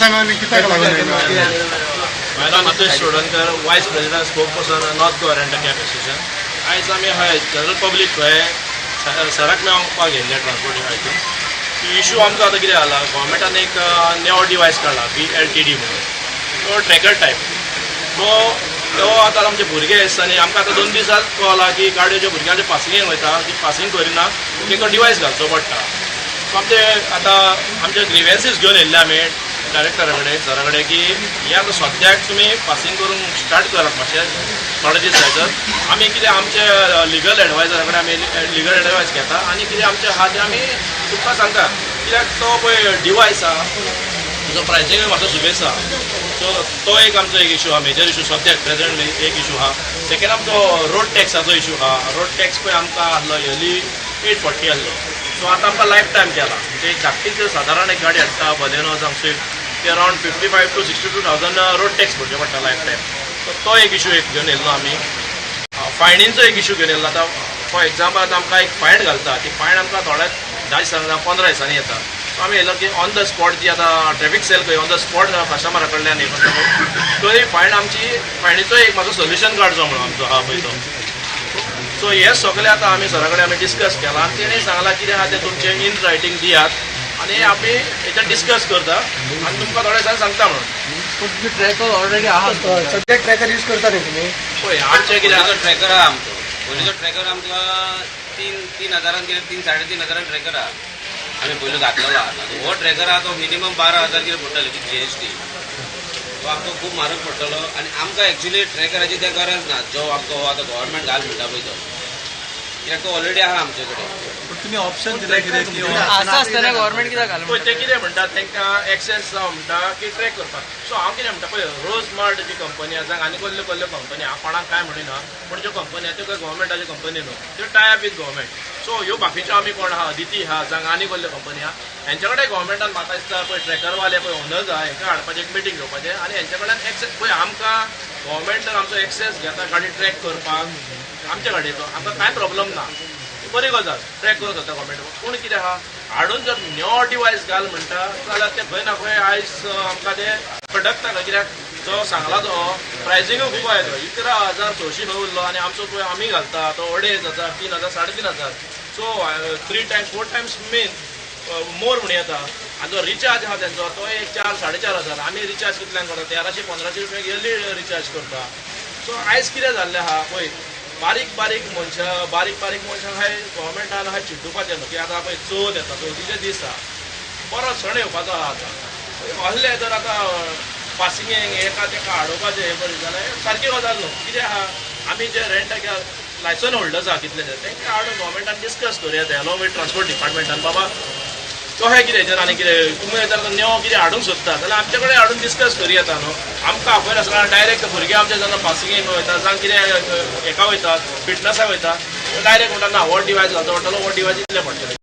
आनी कित्याक लागून येयला? Vice president spokesperson north Goa rent cab association आयज आमी हय जनरल पब्लीक हय सराक मेळोवपाक गेल्ले ट्रान्सपोर्ट हातून इशू आमकां आतां कितें जाला गोवोरमेंटान एक नेवो डिवायस काडला बी एल टी डी म्हणून तो ट्रॅकर टायप तो तो आतां आमचे भुरगे आसता आनी आमकां आतां दोन दिसांत कळला की गाडयो ज्यो भुरग्यांचे पासिंगेक वयता ती पासिंग करिना ताका डिवायस घालचो पडटा सो आमचे आतां आमचे ग्रिवेन्सीस घेवन येयल्ले आमी डायरेक्टरा कडेन सरा कडेन की हे आतां सद्याक तुमी पासिंग करूंक स्टार्ट करात मातशें थोडे दीस जायत आमी कितें आमचे लिगल एडवायजरा कडेन आमी लिगल एडवायस घेता. आनी कितें आमचें आहा तें आमी तुमकां सांगता कित्याक तो पळय डिवायस आहा जो प्रायसींग मातसो सुबेज आहा सो तो एक आमचो एक इशू आहा मेजर इशू सद्याक प्रेजेंट एक इशू आहा सेकेंड आमचो रोड टॅक्साचो इशू आहा रोड टॅक्स पळय आमकां आहलो इयरली एट फोर्टी आहलो सो आतां आमकां लायफ टायम केला. म्हणजे एक धाकटी जर सादारण एक गाडी हाडटा बलेनो जावं स्विफ्ट ते around fifty five two sixty two thousand road tax भरचे पडटा लायफ टायम सो तो एक इशू एक घेवन येयल्लो आमी फायणींचो uh, एक इशू घेवन येयल्लो आतां फॉर एग्जाम्पल आतां आमकां एक फायन घालता. ती फायन आमकां थोड्या धा दिसांनी जावं पंदरा दिसांनी येता. सो आमी येयलो की ऑन द स्पॉट जी आतां ट्रॅफीक सेल खंय ऑन द स्पॉट कस्टमरा कडल्यान हे करता. थंय फायन आमची फायणीचो एक म्हाजो सोल्युशन काडचो म्हणून आमचो आहा पळय तो सो हे सगळे आतां आमी सरा कडेन आमी डिस्कस केला. आनी तेणें सांगलां कितें आहा तें तुमचें इन रायटींग दियात. आनी आमी हेचेर डिस्कस करता. आनी तुमकां थोड्या दिसांनी सांगता म्हणून. तुमचे ट्रॅकर ऑलरेडी आहात सध्या ट्रॅकर यूज करता न्ही तुम्ही. पळय आमचें कितें आहा ट्रॅकर आहा आमचो. पयलीचो ट्रॅकर आमकां तीन तीन हजारान कितें तीन साडे तीन हजारान ट्रॅकर आहा. आमी पयलो घातलेलो आहा. हो ट्रॅकर आहा तो मिनिमम बारा हजार कितें पडटले जी एस टी तो आमकां खूब म्हारग पडटलो आनी आमकां एक्चुली ट्रॅकराची तें गरज ना जो आमकां हो आतां गोवोरमेंट घाल म्हणटा पळय तो कित्याक तो ऑलरेडी आहा आमचे कडेन तुम्ही ऑप्शन दिले कितें की असं असताना गव्हर्नमेंट कित्याक घालून पळय ते कितें म्हणटा तांकां एक्सेस जावं म्हणटा की ट्रॅक करपाक सो हांव कितें म्हणटा पळय रोज मार्ट जी कंपनी आसा आनी कसल्यो कसल्यो कंपनी हांव कोणाक काय म्हणिना पूण ज्यो कंपनी आहा त्यो गोवोरमेंटाच्यो कंपनी न्हू. त्यो tie up with government so ह्यो बाकीच्यो आमी कोण आहा दिती आहा जावं आनी कसल्यो कंपनी आहा हेंच्या कडेन गोवोरमेंटान म्हाका दिसता पळय ट्रॅकरवाले पळय ओनर्स आहा हेंकां हाडपाचें एक मिटींग घेवपाचें आनी हेंच्या कडल्यान एक्सेस पळय आमकां गोवोरमेंटान आमचो एक्सेस घेता गाडी ट्रॅक करपाक. आमच्या गाडयेचो आमकां कांय प्रॉब्लम ना? बरी गजाल ट्रॅक करूंक जाता गव्हर्मेंट पूण कितें आहा हाडून जर न्यो डिवायस घाल म्हणटा जाल्यार ते खंय ना खंय आयज आमकां ते प्रोडक्ट ना कित्याक? जो सांगला तो प्रायसिंगूय खूब आयलो इकरा हजार सयशीं खंय उरलो आनी आमचो पळय आमी घालता. तो अडेज हजार तीन हजार साडे तीन हजार so three times four times main मोर म्हण येता आनी जो रिचार्ज आहा तेंचो तो एक चार साडे चार हजार. आमी रिचार्ज कितल्यान करता? तेराशे पंदराशे रुपया इयरली रिचार्ज करता. सो आयज कितें जाल्लें आहा पळय बारीक बारीक मनशां बारीक बारीक मनशांक हाय गोवोरमेंटान हाय चिड्डुपाचें न्हू की आतां पळय चवथ येता चवथीचे दीस. आहा बरो सण येवपाचो आहा आतां. असले जर आतां पासिंगेक एका तेका हाडोवपाचें हें करीत जाल्यार सारकी गजाल न्हू कितें आहा आमी जे रेंट लायसन होल्डर्स आहा कितले ते तेंकां हाडून गोवोरमेंटान डिस्कस करूं ते अलॉंग विथ ट्रान्सपोर्ट डिपार्टमेंटान बाबा कशें कितें हेचेर आनी कितें तुमी जर नेवो कितें हाडूंक सोदता जाल्यार आमचे कडेन हाडून डिस्कस करी येता न्हू आमकां खबर आसता डायरेक्ट भुरगे आमचे जेन्ना पासिंगेक वयता जावं कितें हेका वयतात फिटनसाक वयता डायरेक्ट म्हणटा ना हो डिवायस घालचो पडटलो हो डिवायस इतले पडटले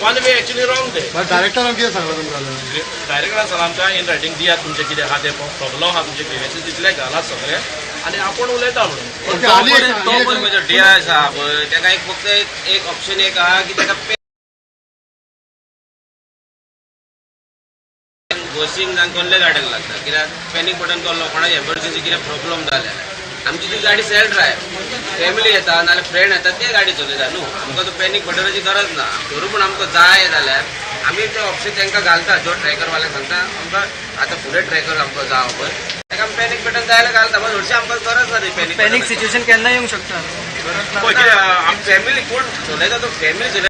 वन वे एक्चुली रॉंग ते डायरेक्टरान कितें सांगला तुमकां डायरेक्टरान सांगला आमकां इन रायटींग दियात तुमचे कितें आहा ते प्रॉब्लम आहा तुमचे ग्रिवेन्सीस तितले घालात सगळे. आनी आपूण उलयता म्हणून तो आनी एक- पळय जो डिआयस आहा पळय तेका एक फक्त एक एक ऑप्शन एक आहा की तेका पे बसींक जावन कसले गाड्यांक लागता कित्याक पॅनीक बटन कसलो कोणाची एमर्जन्सी कितें प्रॉब्लम जाल्यार आमची ती गाडी सेल्फ ड्रायव्ह फॅमिली येता नाल्यार फ्रेंड येता ते गाडी चलयता न्हू आमकां तो पॅनीक बटनाची गरज ना. धरू पूण आमकां जाय जाल्यार आमी ते ऑप्शन तांकां घालता जो ट्रॅकरवाल्याक सांगता आमकां आतां फुडें ट्रॅकर आमकां जावं पळय ताका आमी पॅनीक बटन जाय जाल्यार घालता पण हरशी आमकां गरज ना ती पॅनीक पॅनिक सिच्युएशन केन्ना येऊंक शकता. आम फॅमिली कोण चलयता तो फॅमिली चलयता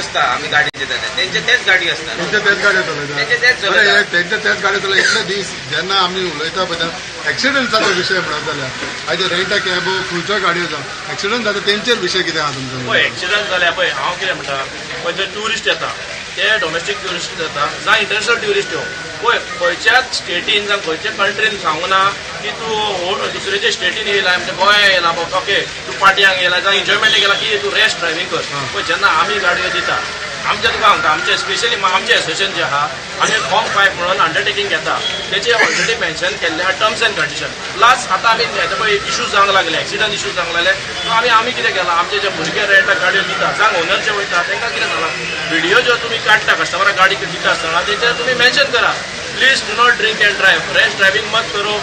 हितून नसता आमी गाडी दिता ते तेंचे तेच गाडी असता गाड्यो तेंचे तेच अरे चलयता हे तेंचे तेच गाड्यो चलय इतले दीस जेन्ना आमी उलयता पळय एक्सिडंट्साचो विशय म्हणत जाल्यार आयज रेंटा कॅबो खंयच्यो गाडयो जावं एक्सिडंट जाता तेंचेर विशय कितें आहा तुमचो? पळय एक्सिडंट जाल्या पळय हांव कितें म्हणटा पळय जे ट्युरिस्ट येता ते डोमेस्टीक ट्युरिस्ट येता जावं इंटरनॅशनल ट्युरिस्ट येवं पळय खंयच्याच स्टेटीन जावं खंयच्या कंट्रीन सांगू ना की तूं हो- दुसऱ्याच्या स्टेटीन येयला म्हणजे गोंया येयला ओके तूं पाटयांक येयला जावं एन्जॉयमेंट गेला की तूं रेस्ट ड्रायव्हिंग कर. पळय जेन्ना आमी गाडयो दिता आमच्या तुका सांगता आमचे स्पेशली आमचे एसोसिएशन जे आहा आमी फॉर्म फायव म्हणून अंडरटेकिंग घेता. तेचे ऑलरेडी मेन्शन केल्ले आहा टर्म्स अँड कंडिशन प्लस आतां आमी येता पळय इश्यूज जावंक लागले एक्सिडंट इश्यूज जावंक लागले. सो आमी आमी कितें केलां? आमचे जे भुरगे रेंटाक गाडयो दिता जावं ओनर जे वयता तांकां कितें जालां व्हिडिओ ज्यो तुमी काडटा कस्टमराक गाडी दिता आसतना तेचेर तुमी मेन्शन करा. Please do not drink and drive rash driving मत करो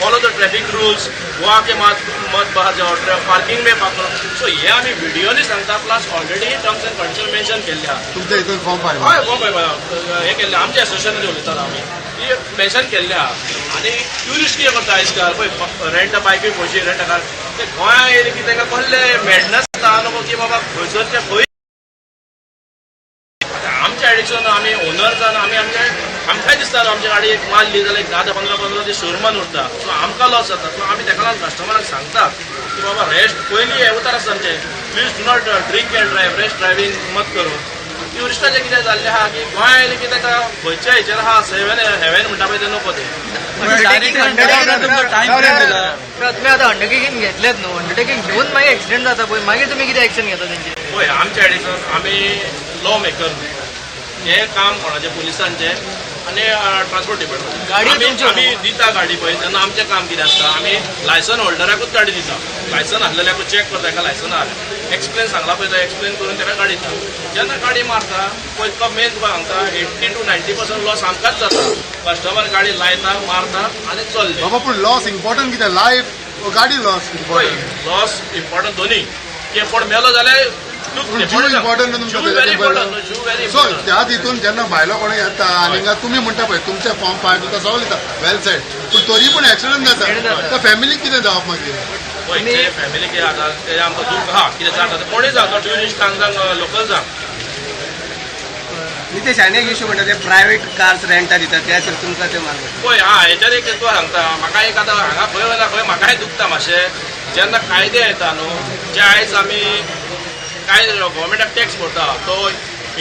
फॉलो द ट्रैफिक रूल्स वहाँ के मत मत बाहर जाओ पार्किंग में करो. सो हे आमी व्हिडिओनी सांगता plus already terms and condition mention आहा तुमच्या इथून फॉर्म हय पाहिजे हो पळय हे केल्ले आमच्या एसोसिएशनाचे उलयतात आमी ती मेन्शन केल्ले आहा आनी ट्युरिस्ट कितें करता आयज काल पळय रेंट बायकूय पयशे रेंट कार. ते गोंया येयले की तांकां कसले मेडनस जाता नको की बाबा खंयसर ते खंय आमचे एडिक्शन आमी ओनर जावन आमी आमचे आमकांय दिसता आमचे गाडी एक माल ली जाल्यार एक धा ते पंदरा पंदरा दीस शोरुमान उरता. सो आमकां लॉस जाता. सो आमी ताका लागून कस्टमराक सांगता की बाबा रेस्ट पयलीं हे उतार आसता आमचे please do not drink and drive rash driving मत करो. ट्युरिस्टाचें कितें जाल्लें आहा की गोंया येयलें की ताका खंयच्या हेचेर आहा सेवन हेवन म्हणटा पळय ते नको ते. तुम्ही आता अंडरटेकिंग घेतलेत न्हू अंडरटेकिंग घेऊन मागीर एक्सिडेंट जाता पळय मागीर तुम्ही किती एक्शन घेता तेंचे पळय आमचे एडिक्शन आमी लॉ मेकर हे काम कोणाचे? पुलिसांचे. आनी ट्रान्सपोर्ट डिपार्टमेंट गाडी आमी तुमच्यो आमी दिता गाडी पळय तेन्ना आमचें काम कितें आसता आमी लायसन होल्डराकूच गाडी दिता. लायसन आसलेल्याकूच चॅक करता ताका लायसन आहा एक्सप्लेन सांगला पळय तो एक्सप्लेन करून ताका गाडी दिता. जेन्ना गाडी मारता पळय तुका मेन तुका सांगता eighty two ninety percent loss आमकांच जाता. कस्टमर गाडी लायता मारता आनी चल्ले बाबा पूण लॉस इम्पॉर्टंट कितें लायफ गाडी लॉस पळय इम्पॉर्टंट लॉस इम्पॉर्टंट दोनी की कोण मेलो जाल्यार इम्पॉर्टंट सो त्या तितून जेन्ना भायलो कोणी येता हिंगा तुमी म्हणटा पळय तुमचे फॉर्म फाय तुका सगळं दिता वेल सेट पूण तरी पूण एक्सिडंट जाता. त्या फॅमिलीक कितें जावप मागीर फॅमिली कितें जाता ते आमकां दूख आहा कितें जाता? ते ट्युरिस्टांक जावं लोकल जावं नितेश आनी एक इश्यू म्हणटा ते प्रायव्हेट कार्स रेंटा दितात त्याचेर तुमकां ते मारतात पळय हा हेचेर एक तुका सांगता. म्हाका एक आतां हांगा खंय वयना खंय म्हाकाय दुखता मातशें जेन्ना कायदे येता न्हू जे आयज आमी कांय गोवोरमेंटाक टॅक्स भरता. तो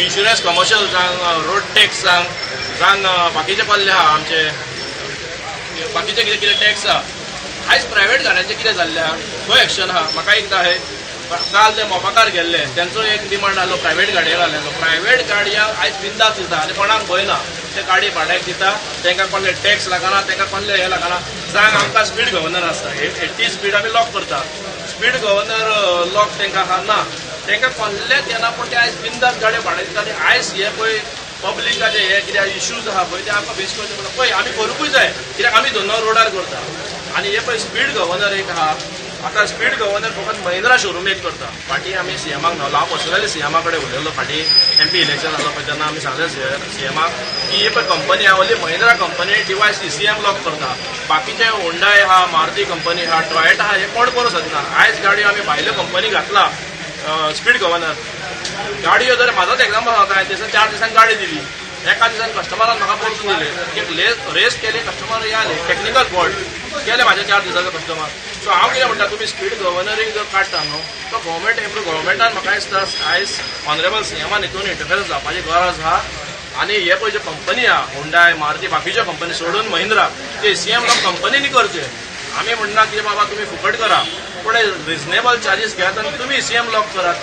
इन्शुरन्स कमर्शियल जावं रोड टॅक्स जावं जावं बाकीचे पल्ले आहा आमचे. बाकीचे कितें कितें टॅक्स आहा आयज प्रायव्हेट गाड्यांचें कितें जाल्लें आहा खंय एक्शन आहा म्हाका एकदां हे काल ते मोपाकार गेल्ले त्यांचो एक डिमांड आलो प्रायव्हेट गाडये घाललेलो प्रायव्हेट गाडयांक आयज बिंदास दिता आनी कोणाक भंय ना ते गाडी भाड्याक दिता. तांकां कोणले टॅक्स लागना तांकां कोणले हे लागना. जांग आमकां स्पीड गव्हर्नर आसता एट्टी स्पीड आमी लॉक करता. स्पीड गव्हर्नर लॉक तांकां आहा ना तांकां कसलेंच येना पूण ते आयज बिंदास गाडयो भाड्याक दिता आनी आयज हे पळय पब्लिकाचे हे कितें इश्यूज आहा पळय ते आमकां फेस करचे पडटा पळय आमी करूंकूय जाय कित्याक आमी दोन रोडार करता. आनी हे पळय स्पीड गव्हर्नर एक आहा आतां स्पीड गव्हर्नर फकत महिंद्रा शोरूम एक करता. फाटीं आमी सीएमाक न्हवलो हांव पर्सनली सीएमा कडेन उलयलो फाटीं एम पी इलेक्शन जालो पळय तेन्ना आमी सांगलें सीएमाक की ही पळय कंपनी आहा only Mahindra company device C M lock करता. बाकीचे होंडाय आहा मारुती कंपनी आहा टॉयटा आहा हे कोण करूं शकना आयज गाडयो आमी भायल्यो कंपनी घातला. स्पीड गव्हर्नर गाडयो जर म्हाजोच एक्झाम्पल सांगता हांवें दिसा चार दिसांक गाडी दिली. एका दिसान कस्टमरान म्हाका परतून दिले. एक लेस रेस केले कस्टमर याले टेक्निकल फॉल्ट गेले म्हाज्या चार दिसाचो कस्टमर सो हांव कितें म्हणटा तुमी स्पीड गव्हर्नरींग जर काडटा न्हू तो गव्हर्मेंट एम्प्लॉय गव्हर्मेंटान म्हाका दिसता आयज ऑनरेबल सीएमान हितून इंटरफेरन्स जावपाची गरज आहा आनी हे पळय ज्यो कंपनी आहा होंडाय मारुती बाकीच्यो कंपनी सोडून महिंद्रा ते सीएम कंपनीनी करचे आमी म्हणना की बाबा तुमी फुकट करा. पूण रिजनेबल चार्जीस घेयात आनी तुमी सीएम लॉक करात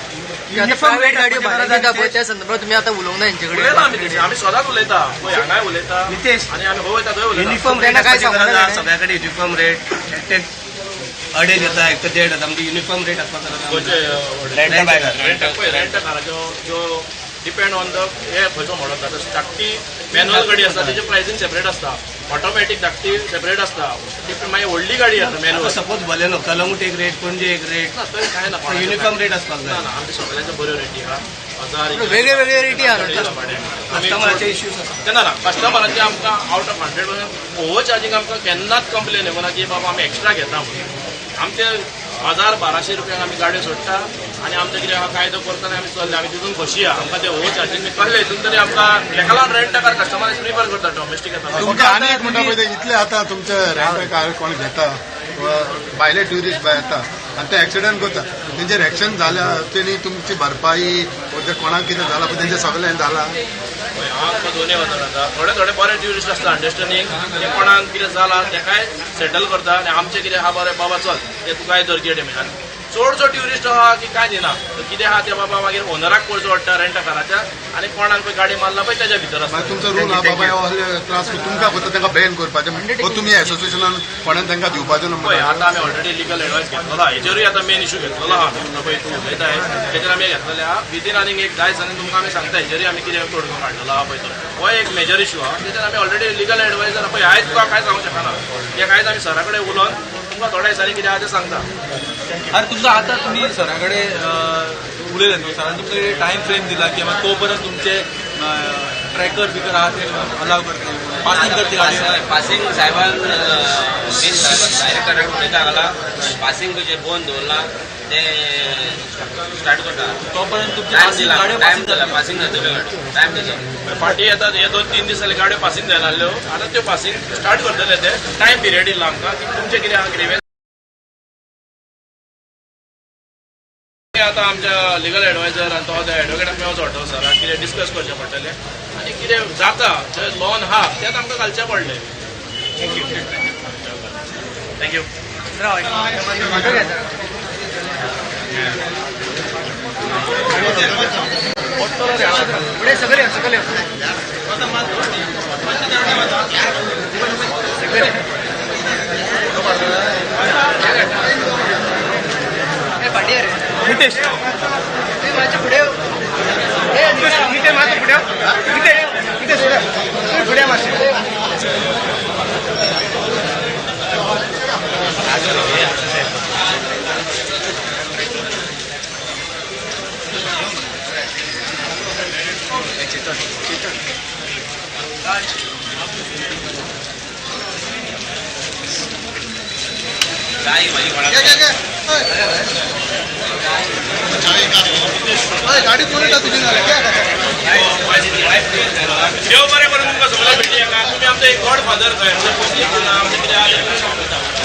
प्रायव्हेट गाडी भाड्याक दिता पळय त्या संदर्भात तुम्ही आता उलोवंक ना उलयता आमी आमी सदांच उलयता पळय हांगाय उलयता. आनी आमी खंय वयता थंय उलयता युनिफॉर्म काय आहा नाही? सगळ्याकडे युनिफॉर्म रेट अडेज येता एक तर देड येता म्हणजे युनिफॉर्म रेट खंयचे रेंटा रेंट रेंट ज्यो डिपेंड ऑन द हे खंयचो आसता तशें धाकटी मॅन्युअल गाडी आसता तेजे प्रायसींग सेपरेट आसता ऑटोमॅटीक धाकटी सेपरेट आसता ती मागीर व्हडली गाडी आसता मॅन्युअल सपोज भले कलंगूट एक रेट पणजे एक रेट कांय ना युनिफॉर्म रेट आसपाक ना जाय ना आमच्या सगळ्यांच्या बऱ्यो रेटी आहा. वेगळे वेगळे रेटी न्हू. कस्टमराचे इश्यूज आसा तेन्ना ना कस्टमरांचे आमकां out of hundred over charging आमकां केन्नाच कंप्लेन येवना की बाबा आमी एक्स्ट्रा घेता म्हणून. आमचे हजार बाराशे रुपयांक आमी गाडयो सोडटा आनी आमचे कितें कायदो करता आनी आमी चल्ले आमी तितून खोशी आहा आमकां ते चार्जींग बी कसले हितून तरी आमकां ताका लागून रेंट कार कस्टमरांचे प्रिफर करता डॉमेस्टीक येता तुमचे आनी एक म्हणटा पळय ते इतले आतां तुमचे रेंट कार कोण घेता? भायले ट्युरिस्ट भाय येता आनी ते एक्सिडंट करता तेंचेर एक्शन जाल्या तेणी तुमची भरपाई कोणाक कितें जालां पळय तेंचें सगळें जालां हांव दोनूय वचून जाता थोडे थोडे बरे ट्युरिस्ट आसता अंडरस्टँडींग ते कोणाक कितें जालां तेकाय सेटल करता आनी आमचें कितें हा बरें बाबा चल ते तुकाय धर कितें डॅमेज चडसो ट्युरिस्ट आहा की काय दिना तर कितें आहा ते बाबा मागीर ओनराक पळचो पडटा रेंटा काराच्या आनी कोणाक पळय गाडी मारला पळय तेज्या भितर मागीर तुमचो रूल हा बाबा असले त्रास तुमकां फक्त तांकां बॅन करपाचें. तुमी एसोसिएशनान कोणान तांकां दिवपाचो पळय नंबर? आतां आमी ऑलरेडी लिगल एडवायस घेतलेलो आहा. हेजेरूय आतां मेन इशू घेतलेलो आहा आमी पळय तूं उलयताय तेजेर आमी घेतलेले आहा विदीन आनीक एक धा दिसांनी तुमकां आमी सांगता हेजेरूय आमी कितें तोडगो काडलेलो आहा पळय तो हो एक मेजर इशू आहा तेजेर आमी ऑलरेडी लिगल एडवायजर पळय आयज तुका कांय सांगूंक शकना ते कांयच आमी सरा कडेन उलोवन तुमकां थोडे दिसांनी कितें आहा तें सांगता. आणि आतां आता तुम्ही सराकडे उलयले न्हू सरान तुमचे टाइम फ्रेम दिला की बाबा तोपर्यंत तुमचे ट्रॅकर बिकर आहात ते अलाव करते पासिंग करते गाडी. पासिंग साहेबान मेन डायरेक्टराक उलयता घाला पासिंग जे बंद दवरला ते स्टार्ट करता. दिला. टाइम passing दिला. जातल्यो. पासिंग जातल्यो गाडी टाइम दिला. फाटी येतात हे दोन तीन दीस जाले गाड्यो पासिंग जायना आसल्यो आतां त्यो पासिंग स्टार्ट करतले ते टायम पिरियड दिला आमकां की? तुमचें कितें आहा ग्रेवेन्स आतां आमच्या लिगल एडवायझर आनी तो पडटलो कितें डिस्कस करचें पडटलें आनी कितें जाता जे लॉन आहा तें आमकां घालचें पडलें थँक्यू थँक्यू पुढे सगळे या, सगळे पाटी रे नितेश माझं पुढे नितेश नितेश पुढे मासे गाडी माझी कोणाक गाडी कोण येता तुझी नाल्या देव बरें करून तुमकां सगळ्यांक भेटया का तुमी आमचो एक गॉड फादर खंय आमचें पब्लीक आमचें कितें आहा तें